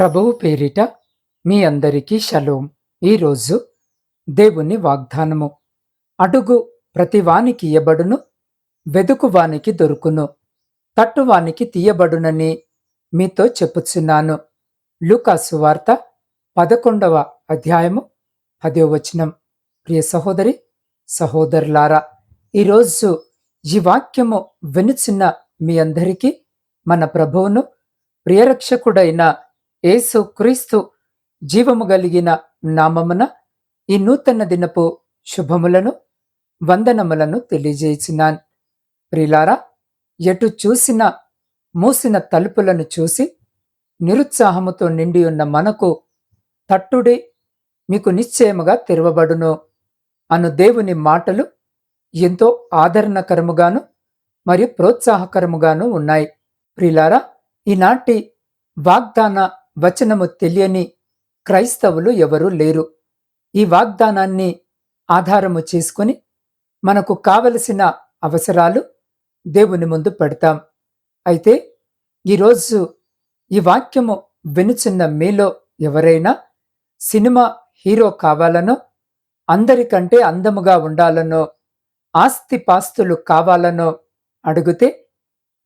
ప్రభువు పేరిట మీ అందరికీ షలోం. ఈరోజు దేవుని వాగ్దానము. అడుగు ప్రతివానికి ఇయ్యబడును వెదుకువానికి దొరుకును తట్టువానికి తీయబడునని మీతో చెప్పుచున్నాను. లూకాసు వార్త పదకొండవ అధ్యాయము పదో వచనం. ప్రియ సహోదరి సహోదరులారా ఈరోజు ఈ వాక్యము వినుచున్న మీ అందరికీ మన ప్రభువును ప్రియరక్షకుడైన ఏసు క్రీస్తు జీవము కలిగిన నామమున ఈ నూతన దినపు శుభములను వందనములను తెలియజేసినాన్. ప్రిలారా ఎటు చూసిన మూసిన తలుపులను చూసి నిరుత్సాహముతో నిండి ఉన్న మనకు తట్టుడే మీకు నిశ్చయముగా తెరవబడును. అను దేవుని మాటలు ఎంతో ఆదరణకరముగాను మరియు ప్రోత్సాహకరముగాను ఉన్నాయి. ప్రిలారా ఈనాటి వాగ్దాన వచనము తెలియని క్రైస్తవులు ఎవరూ లేరు. ఈ వాగ్దానాన్ని ఆధారము చేసుకుని మనకు కావలసిన అవసరాలు దేవుని ముందు పెడతాం. అయితే ఈరోజు ఈ వాక్యము వినుచున్న మీలో ఎవరైనా సినిమా హీరో కావాలనో అందరికంటే అందముగా ఉండాలనో ఆస్తిపాస్తులు కావాలనో అడిగితే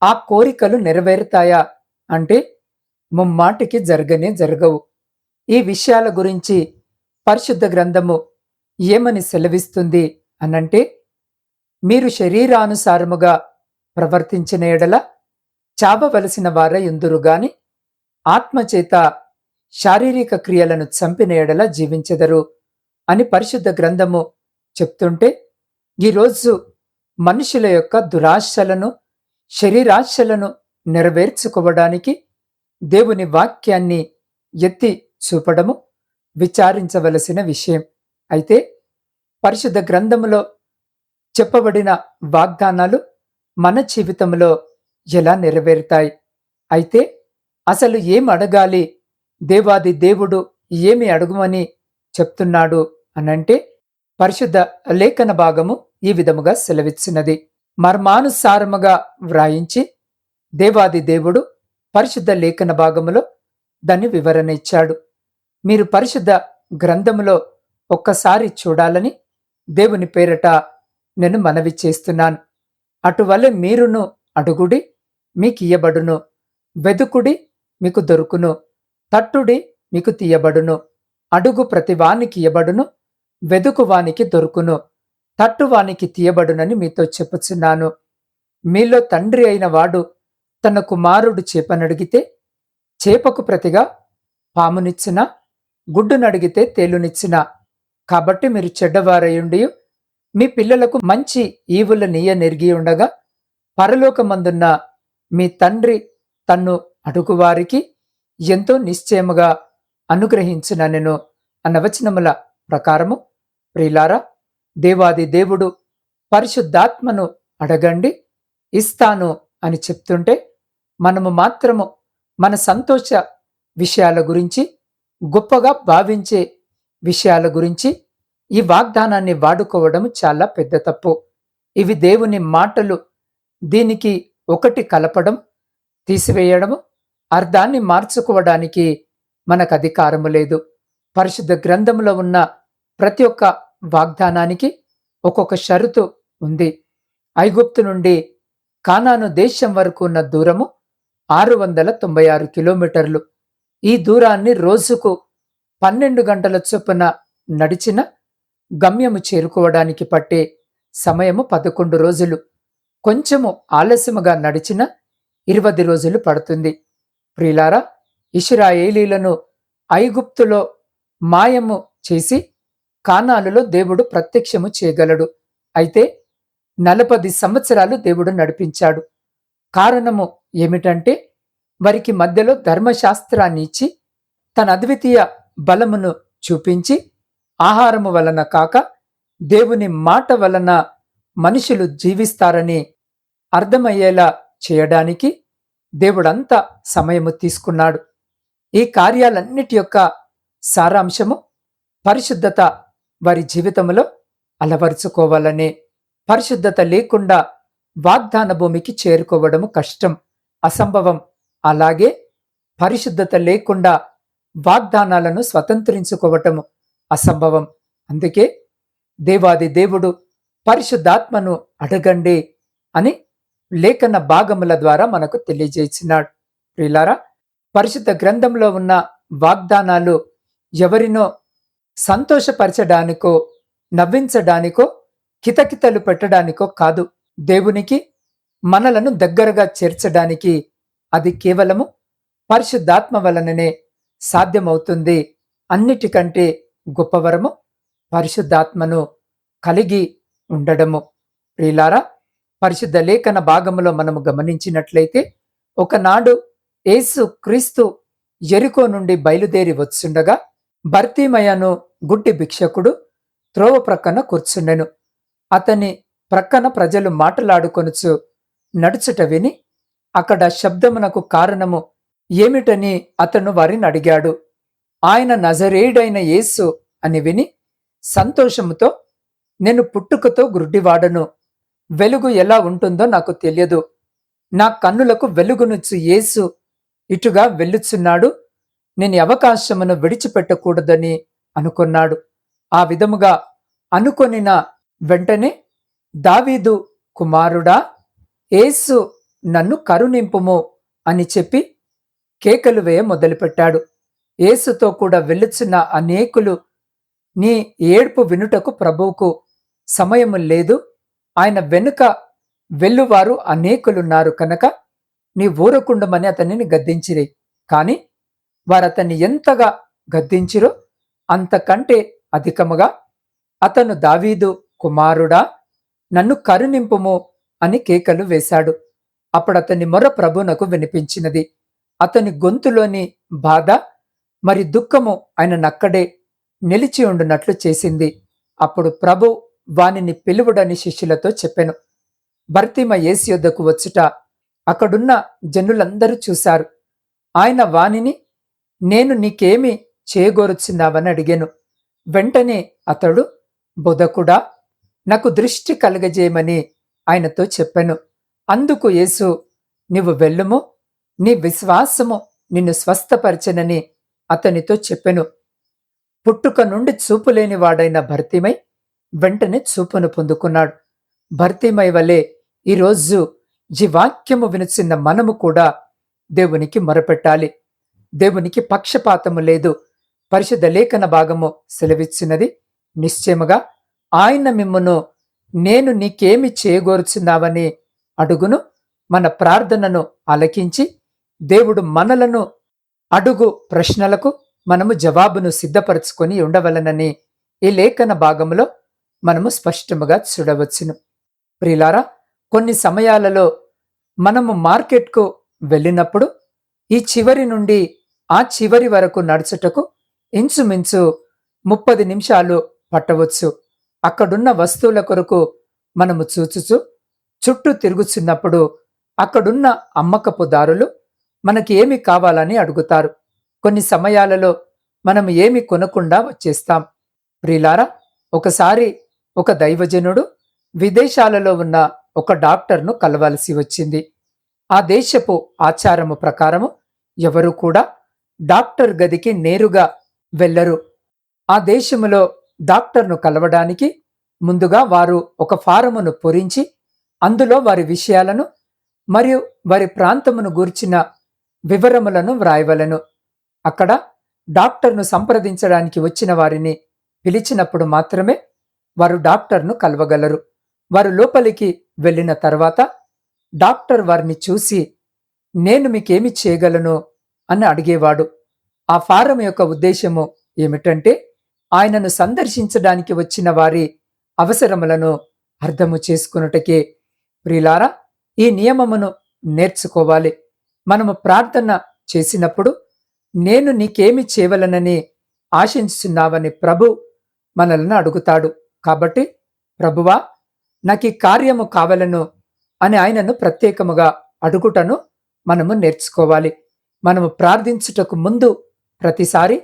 ఆ కోరికలు నెరవేరుతాయా అంటే ముమ్మాటికి జరగనే జరగవు. ఈ విషయాల గురించి పరిశుద్ధ గ్రంథము ఏమని సెలవిస్తుంది అనంటే మీరు శరీరానుసారముగా ప్రవర్తించిన ఎడల చావవలసిన వారే ఎందురు గాని ఆత్మచేత శారీరక క్రియలను చంపిన ఎడల జీవించెదరు అని పరిశుద్ధ గ్రంథము చెప్తుంటే ఈరోజు మనుషుల యొక్క దురాశలను శరీరాశలను నెరవేర్చుకోవడానికి దేవుని వాక్యాన్ని ఎత్తి చూపడము విచారించవలసిన విషయం. అయితే పరిశుద్ధ గ్రంథములో చెప్పబడిన వాగ్దానాలు మన జీవితంలో ఎలా నెరవేరుతాయి? అయితే అసలు ఏం అడగాలి? దేవాది దేవుడు ఏమి అడుగుమని చెప్తున్నాడు అనంటే పరిశుద్ధ లేఖన భాగము ఈ విధముగా సెలవిచ్చినది. మర్మానుసారముగా వ్రాయించి దేవాది దేవుడు పరిశుద్ధ లేఖన భాగములో దాన్ని వివరణ ఇచ్చాడు. మీరు పరిశుద్ధ గ్రంథములో ఒక్కసారి చూడాలని దేవుని పేరట నేను మనవి చేస్తున్నాను. అటువలే మీరును అడుగుడి మీకియ్యబడును వెదుకుడి మీకు దొరుకును. తట్టుడి మీకు తీయబడును. అడుగు ప్రతివానికి ఇయ్యబడును వెదుకువానికి దొరుకును. తట్టువానికి తీయబడునని మీతో చెప్పుచున్నాను. మీలో తండ్రి అయిన వాడు తన కుమారుడు చేపనడిగితే చేపకు ప్రతిగా పామునిచ్చిన గుడ్డునడిగితే తేలునిచ్చిన. కాబట్టి మీరు చెడ్డవారయుండి మీ పిల్లలకు మంచి ఈవుల నీయ నెరిగి ఉండగా పరలోకమందున్న మీ తండ్రి తన్ను అడుగువారికి ఎంతో నిశ్చయముగా అనుగ్రహించిన నేను అన్నవచనముల ప్రకారము. ప్రిలారా దేవాది దేవుడు పరిశుద్ధాత్మను అడగండి ఇస్తాను అని చెప్తుంటే మనము మాత్రము మన సంతోష విషయాల గురించి గొప్పగా భావించే విషయాల గురించి ఈ వాగ్దానాన్ని వాడుకోవడం చాలా పెద్ద తప్పు. ఇవి దేవుని మాటలు దీనికి ఒకటి కలపడం తీసివేయడము అర్థాన్ని మార్చుకోవడానికి మనకు అధికారము లేదు. పరిశుద్ధ గ్రంథంలో ఉన్న ప్రతి ఒక్క వాగ్దానానికి ఒక్కొక్క షరతు ఉంది. ఐగుప్తు నుండి కానాను దేశం వరకు ఉన్న దూరము ఆరు వందల తొంభై ఆరు కిలోమీటర్లు. ఈ దూరాన్ని రోజుకు పన్నెండు గంటల చొప్పున నడిచిన గమ్యము చేరుకోవడానికి పట్టే సమయము పదకొండు రోజులు. కొంచెము ఆలస్యముగా నడిచిన ఇరవై రోజులు పడుతుంది. ప్రిలారా ఇషురాయేలీలను ఐగుప్తులో మాయము చేసి కానాలులో దేవుడు ప్రత్యక్షము చేయగలడు. అయితే నలపది సంవత్సరాలు దేవుడు నడిపించాడు. కారణము ఏమిటంటే వారికి మధ్యలో ధర్మశాస్త్రాన్ని ఇచ్చి తన అద్వితీయ బలమును చూపించి ఆహారము వలన కాక దేవుని మాట వలన మనుషులు జీవిస్తారని అర్థమయ్యేలా చేయడానికి దేవుడంతా సమయము తీసుకున్నాడు. ఈ కార్యాలన్నిటి యొక్క సారాంశము పరిశుద్ధత వారి జీవితంలో అలవరుచుకోవాలనే పరిశుద్ధత లేకుండా వాగ్దాన భూమికి చేరుకోవడము కష్టం. అసంభవం. అలాగే పరిశుద్ధత లేకుండా వాగ్దానాలను స్వతంత్రించుకోవటము అసంభవం. అందుకే దేవాది దేవుడు పరిశుద్ధాత్మను అడగండి అని లేఖన భాగముల ద్వారా మనకు తెలియజేసినాడు. ప్రిలారా పరిశుద్ధ గ్రంథంలో ఉన్న వాగ్దానాలు ఎవరినో సంతోషపరచడానికో నవ్వించడానికో కితకితలు పెట్టడానికో కాదు. దేవునికి మనలను దగ్గరగా చేర్చడానికి అది కేవలము పరిశుద్ధాత్మ వలననే సాధ్యమవుతుంది. అన్నిటికంటే గొప్పవరము పరిశుద్ధాత్మను కలిగి ఉండడము. ప్రియులారా పరిశుద్ధ లేఖన భాగములో మనము గమనించినట్లయితే ఒకనాడు యేసు క్రీస్తు ఎరుకో నుండి బయలుదేరి వచ్చుండగా భర్తీమయను గుడ్డి భిక్షకుడు త్రోవ ప్రక్కన కూర్చుండెను. అతని ప్రక్కన ప్రజలు మాటలాడుకొనుచు నడుచుట విని అక్కడ శబ్దమునకు కారణము ఏమిటని అతను వారిని అడిగాడు. ఆయన నజరేయుడైన యేసు అని విని సంతోషముతో నేను పుట్టుకతో గుడ్డివాడను వెలుగు ఎలా ఉంటుందో నాకు తెలియదు. నా కన్నులకు వెలుగునుచ్చు యేసు. ఇటుగా వెళ్ళుచున్నాడు. నేను అవకాశమును విడిచిపెట్టకూడదని అనుకున్నాడు. ఆ విధముగా అనుకొనిన వెంటనే దావీదు కుమారుడా ఏసు నన్ను కరుణింపుము అని చెప్పి కేకలు వేయ మొదలుపెట్టాడు. ఏసుతో కూడా వెళ్ళుచున్న అనేకులు నీ ఏడ్పు వినుటకు ప్రభువుకు సమయము లేదు. ఆయన వెనుక వెళ్ళువారు అనేకులున్నారు కనుక నీ ఊరకుండమని అతనిని గద్దించిరి. కాని వారతన్ని ఎంతగా గద్దించిరో అంతకంటే అధికముగా అతను దావీదు కుమారుడా నన్ను కరుణింపుము అని కేకలు వేశాడు. అప్పుడతని మొర ప్రభునకు వినిపించినది. అతని గొంతులోని బాధ మరి దుఃఖము ఆయన నక్కడే నిలిచి ఉండునట్లు చేసింది. అప్పుడు ప్రభు వానిని పిలువుడని శిష్యులతో చెప్పెను. భర్తీమ యేసు యొద్దకు వచ్చుట అక్కడున్న జనులందరూ చూశారు. ఆయన వానిని నేను నీకేమి చేయగోరుచున్నావని అడిగాను. వెంటనే అతడు బుధకుడా నాకు దృష్టి కలగజేయమని ఆయనతో చెప్పాను. అందుకు యేసు నీవు వెళ్ళుము నీ విశ్వాసము నిన్ను స్వస్థపరచనని అతనితో చెప్పెను. పుట్టుక నుండి చూపులేని వాడైన భర్తీమై వెంటనే చూపును పొందుకున్నాడు. భర్తీమై వలె ఈరోజు జీవాక్యము వినుచున్న మనము కూడా దేవునికి మొరపెట్టాలి. దేవునికి పక్షపాతము లేదు. పరిశుద్ధ లేఖన భాగము సెలవిచ్చినది. నిశ్చయముగా ఆయన మిమ్మను నేను నీకేమి చేయగోరుచున్నావని అడుగును. మన ప్రార్థనను ఆలకించి దేవుడు మనలను అడుగు ప్రశ్నలకు మనము జవాబును సిద్ధపరచుకొని ఉండవలనని ఈ లేఖన భాగంలో మనము స్పష్టముగా చూడవచ్చును. ప్రిలారా కొన్ని సమయాలలో మనము మార్కెట్కు వెళ్ళినప్పుడు ఈ చివరి నుండి ఆ చివరి వరకు నడుచుటకు ఇంచుమించు ముప్పది నిమిషాలు పట్టవచ్చు. అక్కడున్న వస్తువుల కొరకు మనము చూచుచు చుట్టూ తిరుగుచున్నప్పుడు అక్కడున్న అమ్మకపు దారులు మనకి ఏమి కావాలని అడుగుతారు. కొన్ని సమయాలలో మనం ఏమి కొనకుండా వచ్చేస్తాం. ప్రిలారా ఒకసారి ఒక దైవజనుడు విదేశాలలో ఉన్న ఒక డాక్టర్ను కలవాల్సి వచ్చింది. ఆ దేశపు ఆచారము ప్రకారము ఎవరు కూడా డాక్టర్ గదికి నేరుగా వెళ్ళరు. ఆ దేశములో డాక్టర్ను కలవడానికి ముందుగా వారు ఒక ఫారమును పూరించి అందులో వారి విషయాలను మరియు వారి ప్రాంతమును గూర్చిన వివరములను వ్రాయవలను. అక్కడ డాక్టర్ను సంప్రదించడానికి వచ్చిన వారిని పిలిచినప్పుడు మాత్రమే వారు డాక్టర్ను కలవగలరు. వారు లోపలికి వెళ్ళిన తర్వాత డాక్టర్ వారిని చూసి నేను మీకేమి చేయగలను? అని అడిగేవాడు. ఆ ఫారం యొక్క ఉద్దేశము ఏమిటంటే ఆయనను సందర్శించడానికి వచ్చిన వారి అవసరములను అర్థము చేసుకున్నటకే. ప్రిలారా ఈ నియమమును నేర్చుకోవాలి. మనము ప్రార్థన చేసినప్పుడు నేను నీకేమి చేయవలనని ఆశించున్నావని ప్రభు మనల్ని అడుగుతాడు. కాబట్టి ప్రభువా నాకు ఈ కార్యము కావలను అని ఆయనను ప్రత్యేకముగా అడుగుటను మనము నేర్చుకోవాలి. మనము ప్రార్థించుటకు ముందు ప్రతిసారి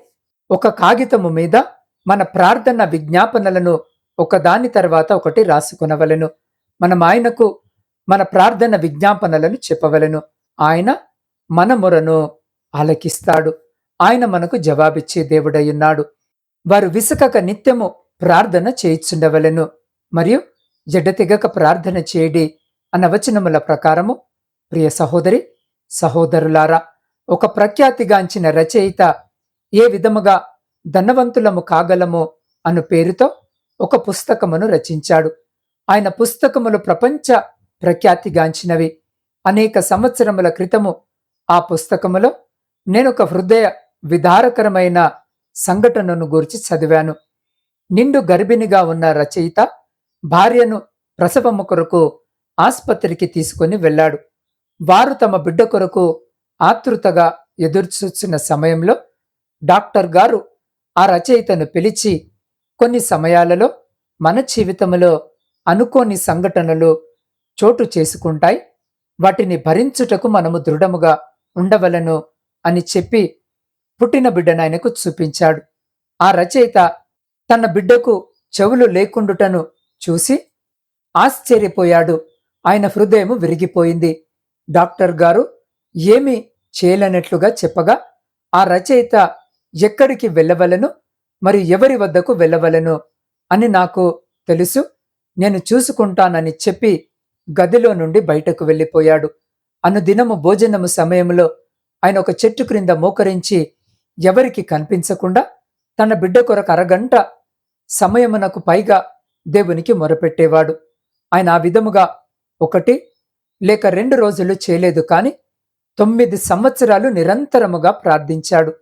ఒక కాగితము మీద మన ప్రార్థన విజ్ఞాపనలను ఒకదాని తర్వాత ఒకటి రాసుకునవలను. మనం ఆయనకు మన ప్రార్థన విజ్ఞాపనలను చెప్పవలెను. ఆయన మన మొరను ఆలకిస్తాడు. ఆయన మనకు జవాబిచ్చే దేవుడయ్యున్నాడు. వారు విసుకక నిత్యము ప్రార్థన చేయిచుండవలను. మరియు జడ్డతిగక ప్రార్థన చేయడి అన్న వచనముల ప్రకారము ప్రియ సహోదరి సహోదరులారా ఒక ప్రఖ్యాతిగాంచిన రచయిత ఏ విధముగా ధనవంతులము కాగలము అను పేరుతో ఒక పుస్తకమును రచించాడు. ఆయన పుస్తకములు ప్రపంచ ప్రఖ్యాతిగాంచినవి. అనేక సంవత్సరముల క్రితము ఆ పుస్తకములో నేనొక హృదయ విధారకరమైన సంఘటనను గురించి చదివాను. నిండు గర్భిణిగా ఉన్న రచయిత భార్యను ప్రసవము కొరకు ఆసుపత్రికి తీసుకుని వెళ్ళాడు. వారు తమ బిడ్డ కొరకు ఆతృతగా ఎదురుచూస్తున్న సమయంలో డాక్టర్ గారు ఆ రచయితను పిలిచి కొన్ని సమయాలలో మన జీవితంలో అనుకోని సంఘటనలు చోటు చేసుకుంటాయి. వాటిని భరించుటకు మనము దృఢముగా ఉండవలను అని చెప్పి పుట్టిన బిడ్డను ఆయనకు చూపించాడు. ఆ రచయిత తన బిడ్డకు చెవులు లేకుండుటను చూసి ఆశ్చర్యపోయాడు. ఆయన హృదయం విరిగిపోయింది. డాక్టర్ గారు ఏమి చేయలేనట్లుగా చెప్పగా ఆ రచయిత ఎక్కడికి వెళ్ళవలను? మరి ఎవరి వద్దకు వెళ్ళవలను? అని నాకు తెలుసు. నేను చూసుకుంటానని చెప్పి గదిలో నుండి బయటకు వెళ్ళిపోయాడు. అనుదినము భోజనము సమయంలో ఆయన ఒక చెట్టు క్రింద మోకరించి ఎవరికి కనిపించకుండా తన బిడ్డ కొరకు అరగంట సమయమునకు పైగా దేవునికి మొరపెట్టేవాడు. ఆయన ఆ విధముగా ఒకటి లేక రెండు రోజులు చేయలేదు కాని తొమ్మిది సంవత్సరాలు నిరంతరముగా ప్రార్థించాడు.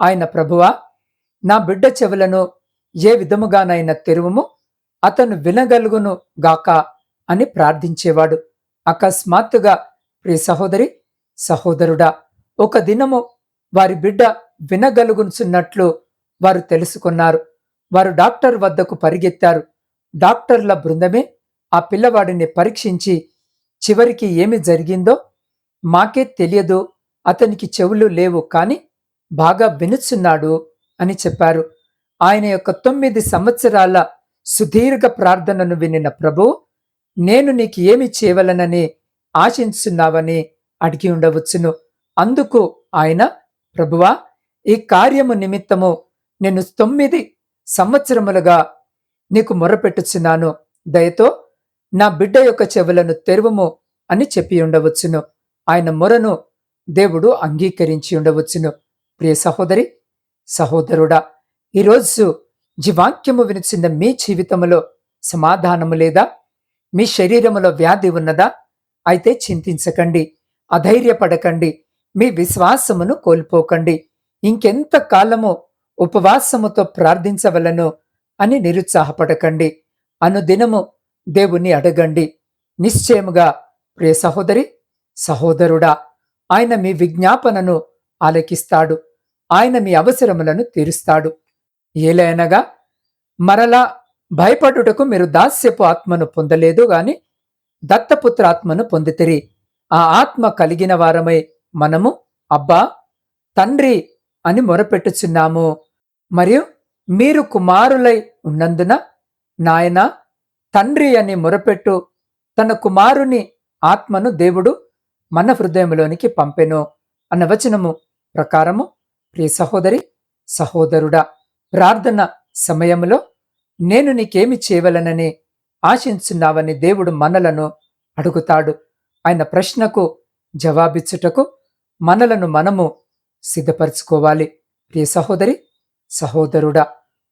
ఆయన ప్రభువా నా బిడ్డ చెవులను ఏ విధముగానైనా తెరువుము అతను వినగలుగును గాక అని ప్రార్థించేవాడు. అకస్మాత్తుగా ప్రియ సహోదరి సహోదరుడా ఒక దినము వారి బిడ్డ వినగలుగుచున్నట్లు వారు తెలుసుకున్నారు. వారు డాక్టర్ వద్దకు పరిగెత్తారు. డాక్టర్ల బృందమే ఆ పిల్లవాడిని పరీక్షించి చివరికి ఏమి జరిగిందో మాకే తెలియదు అతనికి చెవులు లేవు కాని బాగా వినుచున్నాడు అని చెప్పారు. ఆయన యొక్క తొమ్మిది సంవత్సరాల సుదీర్ఘ ప్రార్థనను వినిన ప్రభు నేను నీకు ఏమి చేయవలనని ఆశించున్నావని అడిగి ఉండవచ్చును. అందుకు ఆయన ప్రభువా ఈ కార్యము నిమిత్తము నేను తొమ్మిది సంవత్సరములుగా నీకు మొరపెట్టుచున్నాను. దయతో నా బిడ్డ యొక్క చెవులను తెరువము అని చెప్పి ఉండవచ్చును. ఆయన మొరను దేవుడు అంగీకరించి ఉండవచ్చును. ప్రియ సహోదరి సహోదరుడా ఈరోజు జీవాక్యము వినిచిన మీ జీవితములో సమాధానము లేదా? మీ శరీరములో వ్యాధి ఉన్నదా? అయితే చింతించకండి అధైర్యపడకండి మీ విశ్వాసమును కోల్పోకండి. ఇంకెంత కాలము ఉపవాసముతో ప్రార్థించవలను అని నిరుత్సాహపడకండి. అనుదినము దేవుణ్ణి అడగండి. నిశ్చయముగా ప్రియ సహోదరి సహోదరుడా ఆయన మీ విజ్ఞాపనను ఆలకిస్తాడు. ఆయన మీ అవసరములను తీరుస్తాడు. ఏలైనగా మరలా భయపడుటకు మీరు దాస్యపు ఆత్మను పొందలేదు గాని దత్తపుత్ర ఆత్మను పొందితిరి. ఆ ఆత్మ కలిగిన వారమై మనము అబ్బా తండ్రి అని మొరపెట్టుచున్నాము. మరియు మీరు కుమారులై ఉన్నందున నాయన తండ్రి అని మొరపెట్టు తన కుమారుని ఆత్మను దేవుడు మన హృదయంలోనికి పంపెను. అన్న వచనము ప్రకారము ప్రియ సహోదరి సహోదరుడా ప్రార్థన సమయంలో నేను నీకేమి చేయవలనని ఆశించున్నావని దేవుడు మనలను అడుగుతాడు. ఆయన ప్రశ్నకు జవాబిచ్చుటకు మనలను మనము సిద్ధపరచుకోవాలి. ప్రియ సహోదరి సహోదరుడా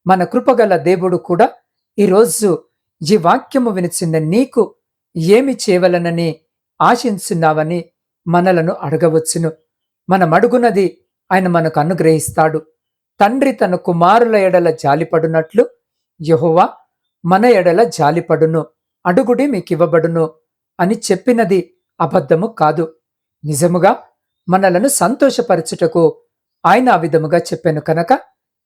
మన కృపగల దేవుడు కూడా ఈరోజు ఈ వాక్యము వినిచిన్న నీకు ఏమి చేయవలనని ఆశించున్నావని మనలను అడగవచ్చును. మనం అడుగునది ఆయన మనకు అనుగ్రహిస్తాడు. తండ్రి తన కుమారుల ఎడల జాలిపడునట్లు యహోవా మన ఎడల జాలిపడును అడుగుడి మీకివ్వబడును అని చెప్పినది అబద్ధము కాదు. నిజముగా మనలను సంతోషపరచుటకు ఆయన ఆ విధముగా చెప్పాను కనుక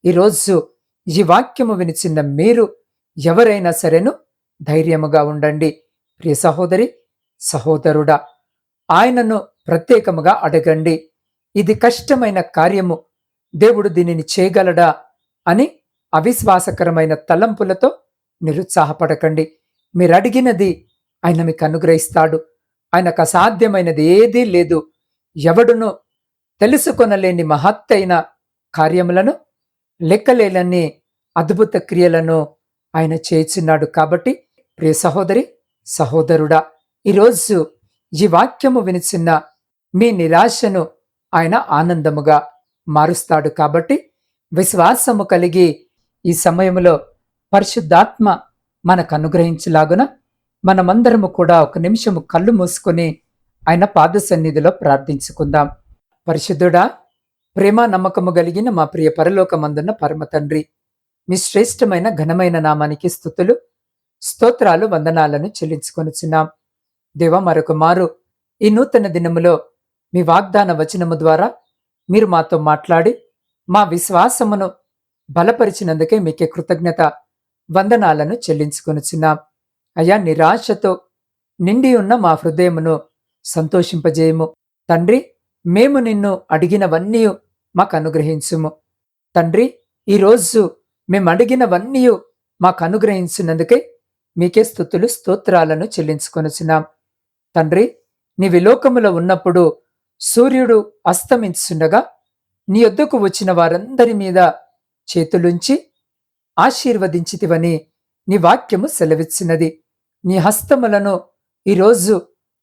ఈరోజు ఈ వాక్యము వినిచిన్న మీరు ఎవరైనా సరేను ధైర్యముగా ఉండండి. ప్రియ సహోదరి సహోదరుడా ఆయనను ప్రత్యేకముగా అడగండి. ఇది కష్టమైన కార్యము. దేవుడు దీనిని చేయగలడా అని అవిశ్వాసకరమైన తలంపులతో నిరుత్సాహపడకండి. మీరు అడిగినది ఆయన మీకు అనుగ్రహిస్తాడు. ఆయనకు అసాధ్యమైనది ఏదీ లేదు. ఎవడును తెలుసుకొనలేని మహత్తైన కార్యములను లెక్కలేలని అద్భుత క్రియలను ఆయన చేస్తున్నాడు కాబట్టి ప్రియ సహోదరి సహోదరుడా ఈరోజు ఈ వాక్యము వినిచిన్న మీ నిరాశను ఆయన ఆనందముగా మారుస్తాడు కాబట్టి విశ్వాసము కలిగి ఈ సమయంలో పరిశుద్ధాత్మ మనకు అనుగ్రహించలాగున మనమందరము కూడా ఒక నిమిషము కళ్ళు మూసుకొని ఆయన పాద సన్నిధిలో ప్రార్థించుకుందాం. పరిశుద్ధుడా ప్రేమ నమ్మకము కలిగిన మా ప్రియ పరలోకమందున్న పరమ తండ్రి మీ శ్రేష్టమైన ఘనమైన నామానికి స్థుతులు స్తోత్రాలు వందనాలను చెల్లించుకొనిచున్నాం. దేవ మరొక మారు ఈ నూతన దినములో మీ వాగ్దాన వచనము ద్వారా మీరు మాతో మాట్లాడి మా విశ్వాసమును బలపరిచినందుకే మీకే కృతజ్ఞత వందనాలను చెల్లించుకొనుచున్నాం. అయ్యా నిరాశతో నిండి ఉన్న మా హృదయమును సంతోషింపజేయము. తండ్రి మేము నిన్ను అడిగినవన్నీ మాకు అనుగ్రహించుము. తండ్రి ఈరోజు మేము అడిగినవన్నీ మాకు అనుగ్రహించినందుకే మీకే స్థుతులు స్తోత్రాలను చెల్లించుకొనుచున్నాం. తండ్రి నీ విలోకములో ఉన్నప్పుడు సూర్యుడు అస్తమించుండగా నీ యొద్దకు వచ్చిన వారందరి మీద చేతులుంచి ఆశీర్వదించితివని నీ వాక్యము సెలవిచ్చినది నీ హస్తములను ఈరోజు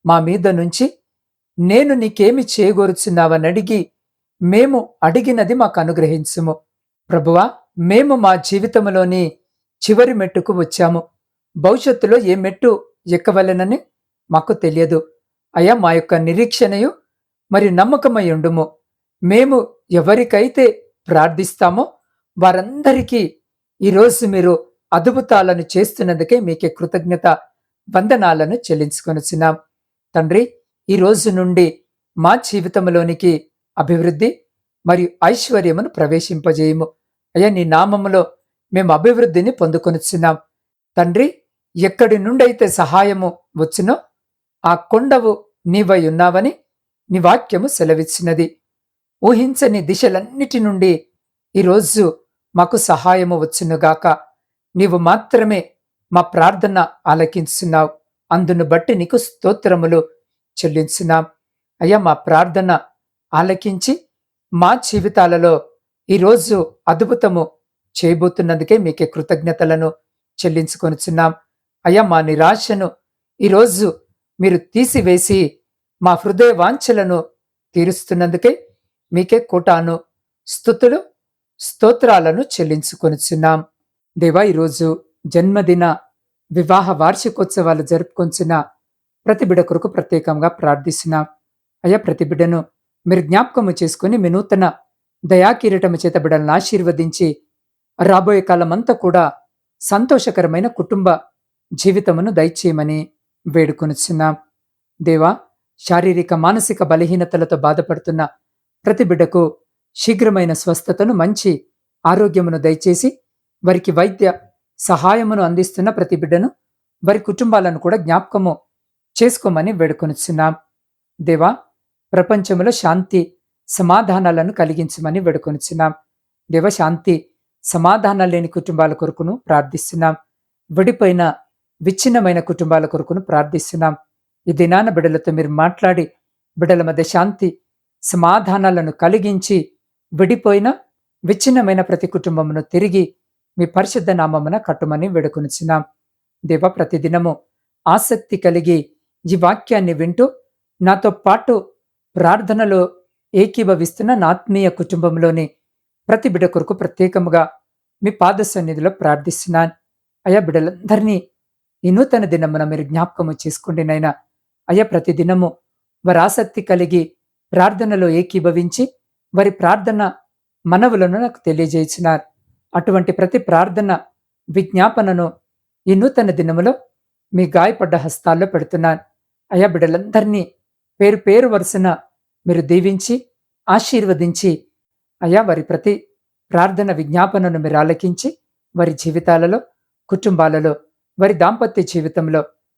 మా మీద నుంచి నేను నీకేమి చేయగోరుచున్నావని అడిగి మేము అడిగినది మాకు అనుగ్రహించుము ప్రభువా మేము మా జీవితంలోని చివరి మెట్టుకు వచ్చాము. భవిష్యత్తులో ఏ మెట్టు ఎక్కవలెనని మాకు తెలియదు. అయ్యా మా యొక్క నిరీక్షణయు మరి నమ్మకమై ఉండుము. మేము ఎవరికైతే ప్రార్థిస్తామో వారందరికీ ఈరోజు మీరు అద్భుతాలను చేస్తున్నందుకే మీకే కృతజ్ఞత వందనాలను చెల్లించుకొనిచున్నాం. తండ్రి ఈ రోజు నుండి మా జీవితంలోనికి అభివృద్ధి మరియు ఐశ్వర్యమును ప్రవేశింపజేయము. అయ్యా నీ నామములో మేము అభివృద్ధిని పొందుకొనిచున్నాం. తండ్రి ఎక్కడి నుండైతే సహాయము వచ్చినో ఆ కొండవు నీవై ఉన్నావని నీ వాక్యము సెలవిచ్చినది. ఊహించని దిశలన్నిటి నుండి ఈరోజు మాకు సహాయము వచ్చునుగాక. నీవు మాత్రమే మా ప్రార్థన ఆలకించున్నావు. అందును బట్టి నీకు స్తోత్రములు చెల్లించున్నాం. అయ్యా మా ప్రార్థన ఆలకించి మా జీవితాలలో ఈరోజు అద్భుతము చేయబోతున్నందుకే మీకే కృతజ్ఞతలను చెల్లించుకొనిచున్నాం. అయ్యా మా నిరాశను ఈరోజు మీరు తీసివేసి మా హృదయ వాంఛలను తీరుస్తున్నందుకే మీకే కోటాను స్థుతులు స్తోత్రాలను చెల్లించుకొనిచున్నాం. దేవా ఈరోజు జన్మదిన వివాహ వార్షికోత్సవాలు జరుపుకొంచిన ప్రతి బిడ కొరకు ప్రత్యేకంగా ప్రార్థిస్తున్నాం. అయ్యా ప్రతి బిడ్డను మీరు జ్ఞాపకము చేసుకుని మీ నూతన దయాకిరీటము చేత బిడ్డలను ఆశీర్వదించి రాబోయే కాలమంతా కూడా సంతోషకరమైన కుటుంబ జీవితమును దయచేయమని వేడుకొనిచున్నాం. దేవా శారీరక మానసిక బలహీనతలతో బాధపడుతున్న ప్రతి బిడ్డకు శీఘ్రమైన స్వస్థతను మంచి ఆరోగ్యమును దయచేసి వారికి వైద్య సహాయమును అందిస్తున్న ప్రతి బిడ్డను వారి కుటుంబాలను కూడా జ్ఞాపకము చేసుకోమని వేడుకొనిచున్నాం. దేవా ప్రపంచంలో శాంతి సమాధానాలను కలిగించమని వేడుకొనిచున్నాం. దేవ శాంతి సమాధానాలు లేని కుటుంబాల కొరకును ప్రార్థిస్తున్నాం. విడిపోయిన విచ్ఛిన్నమైన కుటుంబాల కొరకును ప్రార్థిస్తున్నాం. ఈ దినాన బిడ్డలతో మీరు మాట్లాడి బిడ్డల మధ్య శాంతి సమాధానాలను కలిగించి విడిపోయిన విచ్ఛిన్నమైన ప్రతి కుటుంబమును తిరిగి మీ పరిశుద్ధ నామమున కట్టుమని వేడుకొనిచున్నాం. దేవ ప్రతిదినము ఆసక్తి కలిగి ఈ వాక్యాన్ని వింటూ నాతో పాటు ప్రార్థనలో ఏకీభవిస్తున్న నా ఆత్మీయ కుటుంబంలోని ప్రతి బిడ కొరకు ప్రత్యేకముగా మీ పాద సన్నిధిలో ప్రార్థిస్తున్నాను. అయా బిడ్డలందరినీ ఈ నూతన దినమున మీరు జ్ఞాపకము చేసుకోండి నైనా అయ్యా ప్రతిదినము వారి ఆసక్తి కలిగి ప్రార్థనలో ఏకీభవించి వారి ప్రార్థన మనవులను నాకు తెలియజేసినారు. అటువంటి ప్రతి ప్రార్థన విజ్ఞాపనను ఈ నూతన దినములో మీ గాయపడ్డ హస్తాల్లో పెడుతున్నాను. అయా బిడ్డలందరినీ పేరు పేరు వరుసన మీరు దీవించి ఆశీర్వదించి అయా వారి ప్రతి ప్రార్థన విజ్ఞాపనను మీరు ఆలకించి వారి జీవితాలలో కుటుంబాలలో వారి దాంపత్య జీవితంలో